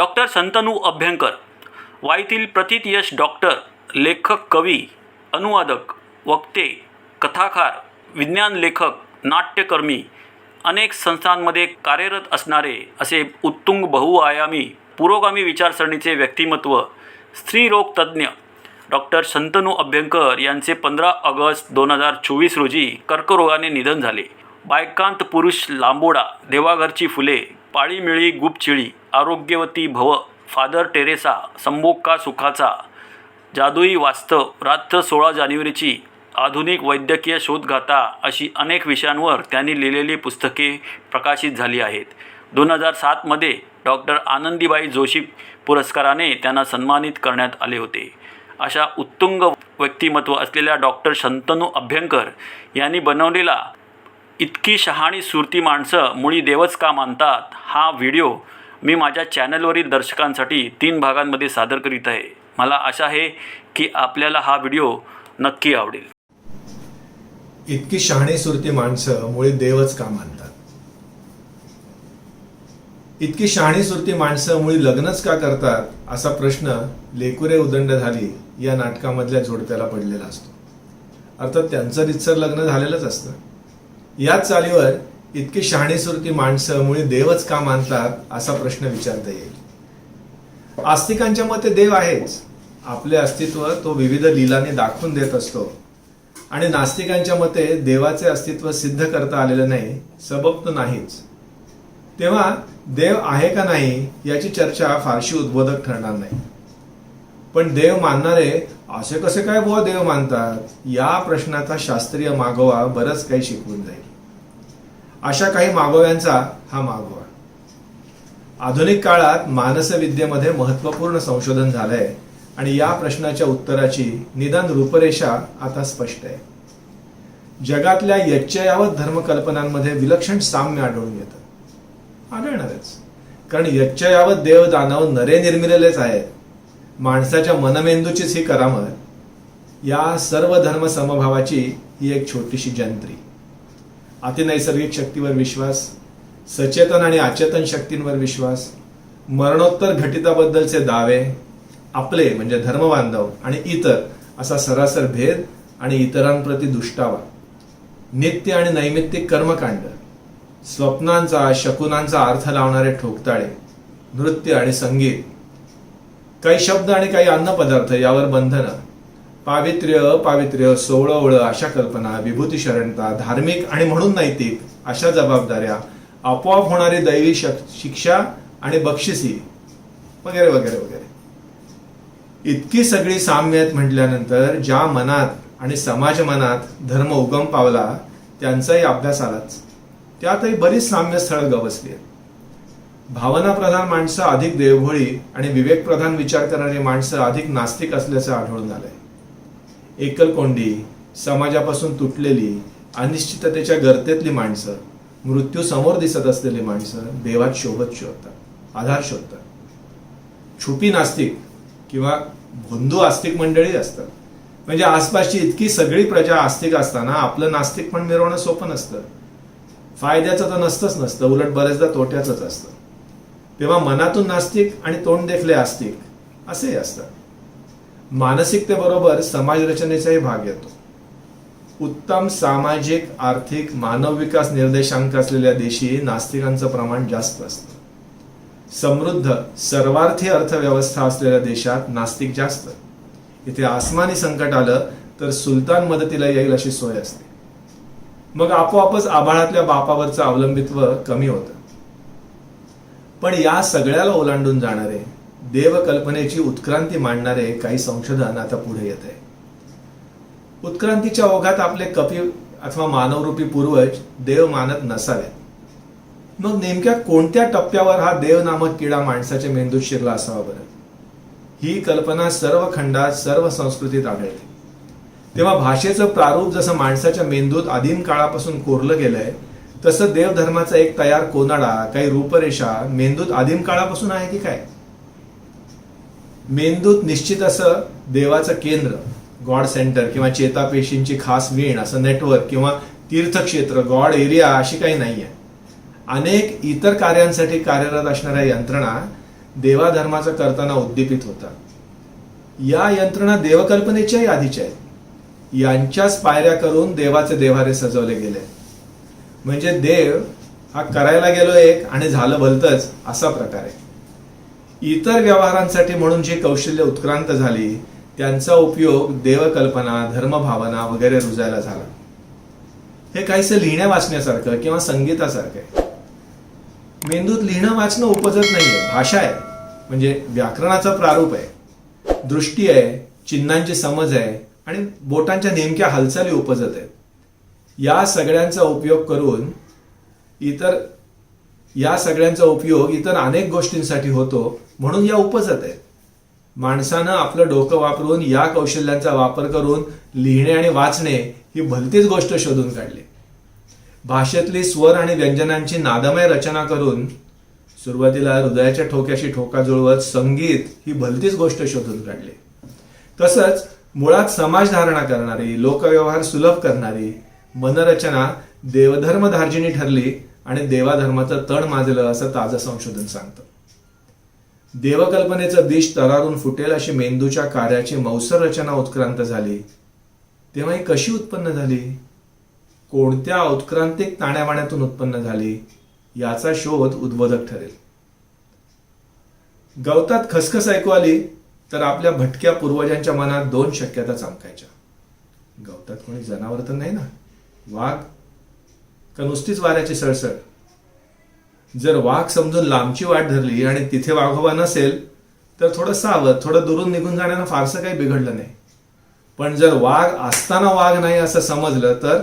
Doctor संतनू Abhyankar वाईतील प्रथित यश डॉक्टर लेखक कवी अनुवादक वक्ते कथाकार विज्ञान लेखक नाट्यकर्मी अनेक संस्थांमध्ये कार्यरत असणारे असे उत्तुंग बहुआयामी पुरोगामी विचारसरणीचे व्यक्तिमत्व स्त्रीरोगतज्ज्ञ डॉक्टर संतनू अभ्यंकर यांचे पंधरा ऑगस्ट दोन हजार चोवीस रोजी कर्करोगाने निधन झाले. बायकांत पुरुष लांबोडा देवाघरची फुले पाळीमिळी गुपचिळी आरोग्यवती भव फादर टेरेसा संबोक्का सुखाचा जादुई वास्तव रात्र सोळा जानेवारीची आधुनिक वैद्यकीय शोधगाथा अशी अनेक विषयांवर त्यांनी लिहिलेली पुस्तके प्रकाशित झाली आहेत. दोन हजार सातमध्ये डॉक्टर आनंदीबाई जोशी पुरस्काराने त्यांना सन्मानित करण्यात आले होते. अशा उत्तुंग व्यक्तिमत्व असलेल्या डॉक्टर शंतनू अभ्यंकर यांनी बनवलेला इतकी शहाणी सुरती माणसं मुळी देवच का मानतात हा व्हिडिओ मी माझ्या चॅनलवरील दर्शकांसाठी तीन भागांमध्ये सादर करीत आहे. मला आशा आहे की आपल्याला हा व्हिडिओ नक्की आवडेल. इतकी शहाणी सुरती माणसं मुळी देवच का मानतात? इतकी शहाणी सुरती माणसं मुळी लग्नच का करतात असा प्रश्न लेकुरे उदंड झाली या नाटकामधल्या जोडप्याला पडलेला असतो. अर्थात त्यांचं रितसर लग्न झालेलंच असतं. याच चालीवर इतकी शहाणी सुरती माणसं मुळे देवच का मानतात असा प्रश्न विचारता येईल. आस्तिकांच्या मते देव आहेच. आपले अस्तित्व तो विविध लिलाने दाखवून देत असतो. आणि नास्तिकांच्या मते देवाचे अस्तित्व सिद्ध करता आलेलं नाही सबब तर नाहीच. तेव्हा देव आहे का नाही याची चर्चा फारशी उद्बोधक ठरणार नाही. पण देव मानणारे असे कसे काय बुवा देव मानतात? या प्रश्नाचा शास्त्रीय मागोवा बरंच काही शिकवून जाईल. अशा काही मागोव्यांचा हा मागोवा. आधुनिक काळात मानसविद्येमध्ये महत्त्वपूर्ण संशोधन झालंय आणि या प्रश्नाच्या उत्तराची निदान रूपरेषा आता स्पष्ट आहे. जगातल्या यच्चयावत धर्मकल्पनांमध्ये विलक्षण साम्य आढळून येतं. आढळणारच. कारण यच्चयावत देव दानव नरे निर्मिलेलेच आहेत. माणसाच्या मनमेंदूचीच ही करामत या सर्व धर्म समभावाची ही एक छोटीशी जंत्री. अतिनैसर्गिक शक्तीवर विश्वास सचेतन आणि अचेतन शक्तींवर विश्वास मरणोत्तर घटिताबद्दलचे दावे आपले म्हणजे धर्मबांधव आणि इतर असा सरासर भेद आणि इतरांप्रती दुष्टावा नित्य आणि नैमित्तिक कर्मकांड स्वप्नांचा शकुनांचा अर्थ लावणारे ठोकताळे नृत्य आणि संगीत काही शब्द आणि काही अन्नपदार्थ यावर बंधनं पावित्र्य पावित्र्य सोवळं अशा कल्पना विभूती शरणता धार्मिक आणि म्हणून नैतिक अशा जबाबदाऱ्या आपोआप होणारी दैवी शक- शिक्षा आणि बक्षिसी वगैरे वगैरे वगैरे. इतकी सगळी साम्य आहेत म्हटल्यानंतर ज्या मनात आणि समाज मनात धर्म उगम पावला त्यांचाही अभ्यास आलाच. त्यातही बरीच साम्य स्थळ गवसली आहेत. भावनाप्रधान माणसं अधिक देवभोळी आणि विवेकप्रधान विचार करणारी माणसं अधिक नास्तिक असल्याचं आढळून आलंय एकलकोंडी समाजापासून तुटलेली अनिश्चिततेच्या गर्तेतली माणसं मृत्यू समोर दिसत असलेली माणसं देवात शोभत शोधतात आधार शोधतात. छुपी नास्तिक किंवा भोंदू आस्तिक मंडळी असतात. म्हणजे आसपासची इतकी सगळी प्रजा आस्तिक असताना आपलं नास्तिक पण मिरवणं सोपं नसतं. फायद्याचं तर नसतंच नसतं उलट बऱ्याचदा तोट्याच असतं. तेव्हा मनातून नास्तिक आणि तोंड देखले आस्तिक असेही असतात. मानसिकतेबरोबर समाज रचनेचाही भाग येतो. उत्तम सामाजिक आर्थिक मानव विकास निर्देशांक असलेल्या देशी नास्तिकांचं प्रमाण जास्त असतं. समृद्ध सर्वार्थी अर्थव्यवस्था असलेल्या देशात नास्तिक जास्त. इथे आसमानी संकट आलं तर सुलतान मदतीला येईल अशी सोय असते. मग आपोआपच आभाळातल्या बापावरचं अवलंबित्व कमी होतं. पण या सगळ्याला ओलांडून जाणारे देवकल्पनेची उत्क्रांती मांडणारे काही संशोधन आता पुढे येत आहे. उत्क्रांतीच्या ओघात आपले कपी अथवा मानवरूपी पूर्वज देव मानत नसावेत. मग नेमक्या कोणत्या टप्प्यावर हा देव नामक किडा माणसाच्या मेंदूत शिरला असावा बरं? ही कल्पना सर्व खंडात सर्व संस्कृतीत आढळते. तेव्हा भाषेचं प्रारूप जसं माणसाच्या मेंदूत आदिम काळापासून कोरलं गेलंय तसं देवधर्माचा एक तयार कोनाडा काही रूपरेषा मेंदूत आदिम काळापासून आहे की काय? मेंदूत निश्चित असं देवाचं केंद्र गॉड सेंटर किंवा चेतापेशींची खास वीण असं नेटवर्क किंवा तीर्थक्षेत्र गॉड एरिया अशी काही नाही आहे अनेक इतर कार्यांसाठी कार्यरत असणाऱ्या यंत्रणा देवाधर्माचं करताना उद्दीपित होतात. या यंत्रणा देवकल्पनेच्याही आधीच्या आहेत. यांच्याच पायऱ्या करून देवाचे देवारे सजवले गेले. म्हणजे देव हा करायला गेलो एक आणि झालं भलतंच असा प्रकार आहे. इतर व्यवहारांसाठी म्हणून जी कौशल्य उत्क्रांत झाली त्यांचा उपयोग देवकल्पना धर्मभावना वगैरे रुजायला झाला. हे काहीसं लिहिण्या वाचण्यासारखं किंवा संगीतासारखं आहे. मेंदूत लिहिणं वाचणं उपजत नाहीये. भाषा आहे. म्हणजे व्याकरणाचा प्रारूप आहे. दृष्टी आहे चिन्हांची समज आहे आणि बोटांच्या नेमक्या हालचाली उपजत आहेत. या सगळ्यांचा उपयोग करून इतर या सगळ्यांचा उपयोग इतर अनेक गोष्टींसाठी होतो म्हणून या उपजत आहेत. माणसानं आपलं डोकं वापरून या कौशल्यांचा वापर करून लिहिणे आणि वाचणे ही भलतीच गोष्ट शोधून काढली. भाषेतली स्वर आणि व्यंजनांची नादमय रचना करून सुरुवातीला हृदयाच्या ठोक्याशी ठोका जुळवत संगीत ही भलतीच गोष्ट शोधून काढली. तसंच मुळात समाजधारणा करणारी लोकव्यवहार सुलभ करणारी मनरचना देवधर्मधार्जिनी ठरली आणि देवाधर्माचं तण माजलं असं ताजं संशोधन सांगतं. देवकल्पनेचं दिश तरारून फुटेल अशी मेंदूच्या कार्याची मौसर रचना उत्क्रांत झाली. तेव्हा ही कशी उत्पन्न झाली? कोणत्या उत्क्रांतिक ताण्यावाण्यातून उत्पन्न झाली? याचा शोध उद्बोधक ठरेल. गवतात खसखस ऐकू आली तर आपल्या भटक्या पूर्वजांच्या मनात दोन शक्यता चमकायच्या. गवतात कोणी जनावर तर नाही ना? वाघ का नुसतीच वाऱ्याची सळसळ? जर वाघ समजून लांबची वाट धरली आणि तिथे वाघोबा नसेल तर थोडं सावध थोडं दुरून निघून जाण्यानं फारसं काही बिघडलं नाही. पण जर वाघ असताना वाघ नाही असं समजलं तर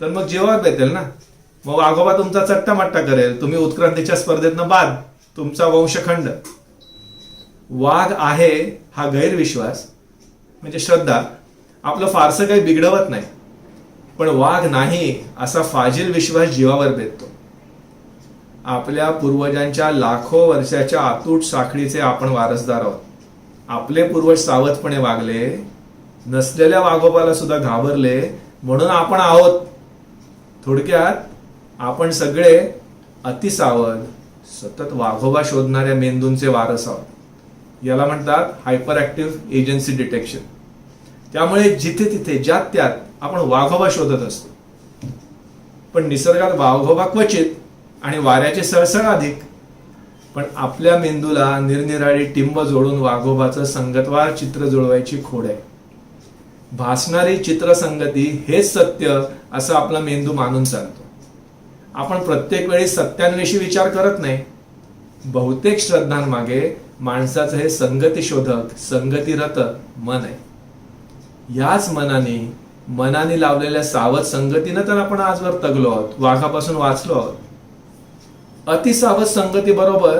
तर मग जेव्हा बेतेल ना? मग वाघोबा तुमचा चट्टामट्टा करेल तुम्ही उत्क्रांतीच्या स्पर्धेतनं बाद तुमचा वंशखंड. वाघ आहे हा गैरविश्वास म्हणजे श्रद्धा आपलं फारसं काही बिघडवत नाही. पण वाघ नाही असा फाजील विश्वास जीवावर बेततो आपल्या पूर्वजांच्या लाखो वर्षाच्या आतूट साखळीचे आपण वारसदार आहोत. आपले पूर्वज सावधपणे वागले नसलेल्या वाघोबाला सुद्धा घाबरले म्हणून आपण आहोत. थोडक्यात आपण सगळे अतिसावध सतत वाघोबा शोधणाऱ्या मेंदूंचे वारस आहोत. याला म्हणतात हायपर ऍक्टिव्ह एजन्सी डिटेक्शन त्यामुळे जिथे तिथे ज्यात त्यात आपण वाघोबा शोधत असतो. पण निसर्गात वाघोबा क्वचित आणि वाऱ्याचे सळसळ अधिक. पण आपल्या मेंदूला निरनिराळी टिंब जोडून वाघोबाचं संगतवार चित्र जुळवायची खोड आहे. भासणारी चित्रसंगती हेच सत्य असं आपला मेंदू मानून चालतो आपण प्रत्येक वेळी सत्यांविषयी विचार करत नाही. बहुतेक श्रद्धांमागे माणसाचं हे संगती शोधक संगतीरत मन आहे. याच मनाने मनाने लावलेल्या सावध संगतीनं तर आपण आजवर तगलो आहोत वाघापासून वाचलो आहोत. अतिसावध संगती बरोबर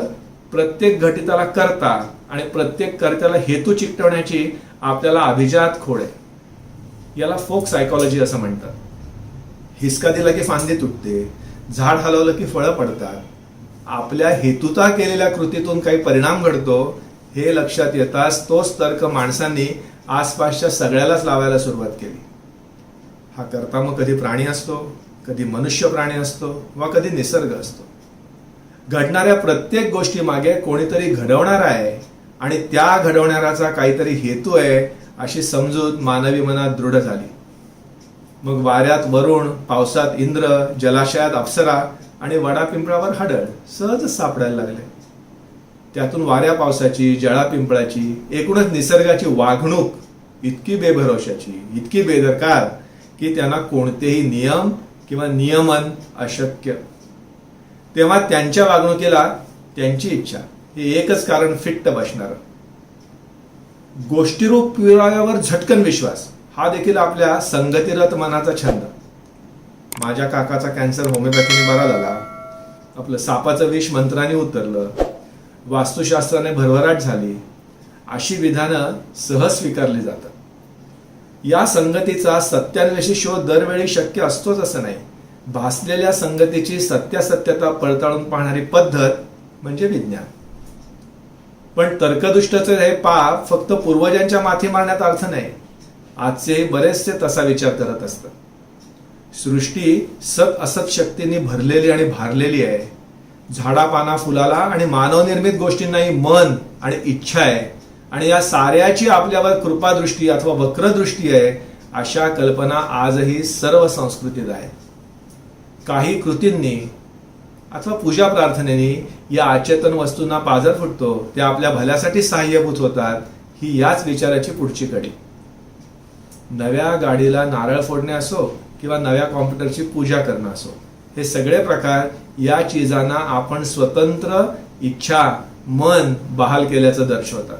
प्रत्येक घटिताला करता आणि प्रत्येक कर्त्याला हेतू चिकटवण्याची आपल्याला अभिजात खोड आहे. याला फोक सायकॉलॉजी असं म्हणतात. हिसका दिला की फांदी तुटते झाड हलवलं की फळं पडतात. आपल्या हेतुता केलेल्या कृतीतून काही परिणाम घडतो हे लक्षात येताच तोच तर्क माणसांनी आसपासच्या सगळ्यालाच लावायला सुरुवात केली. हा करता मग कधी प्राणी असतो कधी मनुष्य प्राणी असतो वा कधी निसर्ग असतो. घडणाऱ्या प्रत्येक गोष्टीमागे कोणीतरी घडवणारा आहे आणि त्या घडवणाऱ्याचा काहीतरी हेतू आहे अशी समजूत मानवी मनात दृढ झाली. मग वाऱ्यात वरुण पावसात इंद्र जलाशयात अप्सरा आणि वडापिंपळावर हडळ सहज सहजच सापडायला लागले. त्यातून वाऱ्या पावसाची जळा पिंपळाची एकूणच निसर्गाची वागणूक इतकी बेभरोशाची इतकी बेदरकार की त्यांना कोणतेही नियम किंवा नियमन अशक्य. तेव्हा त्यांच्या वागणुकीला त्यांची इच्छा हे एकच कारण फिट्ट बसणार. गोष्टीरूप पिराळ्यावर झटकन विश्वास हा देखील आपल्या संगतीरत मनाचा छंद. माझ्या काकाचा कॅन्सर होमिओपॅथीने बरा झाला. आपलं सापाचं विष मंत्राने उतरलं. वास्तुशास्त्राने भरभराट झाली. अशी विधानं सहज स्वीकारली जातात. या संगतीचा सत्यान्वेषी शोध दरवेळी शक्य असतोच असं नाही. भासलेल्या संगतीची सत्यासत्यता पडताळून पाहणारी पद्धत म्हणजे विज्ञान. पण तर्कदुष्टचे हे पाप फक्त पूर्वजांच्या माथी मारण्यात अर्थ नाही. आजचे बरेचसे तसा विचार करत असतात. सृष्टी सत असत शक्तींनी भरलेली आणि भारलेली आहे. झाडापाना फुलाला आणि मानवनिर्मित गोष्टींनाही मन आणि इच्छा आहे. आणि या साऱ्याची आपल्यावर कृपादृष्टी अथवा वक्रदृष्टी आहे अशा कल्पना आजही सर्व संस्कृतीत आहेत. काही कृतींनी अथवा पूजा प्रार्थनेने या अचेतन वस्तूंना पाजर फुटतो त्या आपल्या भल्यासाठी सहाय्यभूत होतात ही याच विचाराची पुढची कडी. नव्या गाडीला नारळ फोडणे असो किंवा नव्या कॉम्प्युटरची पूजा करणं असो हे सगळे प्रकार या चीजांना आपण स्वतंत्र इच्छा मन बहाल केल्याचं दर्शवतात.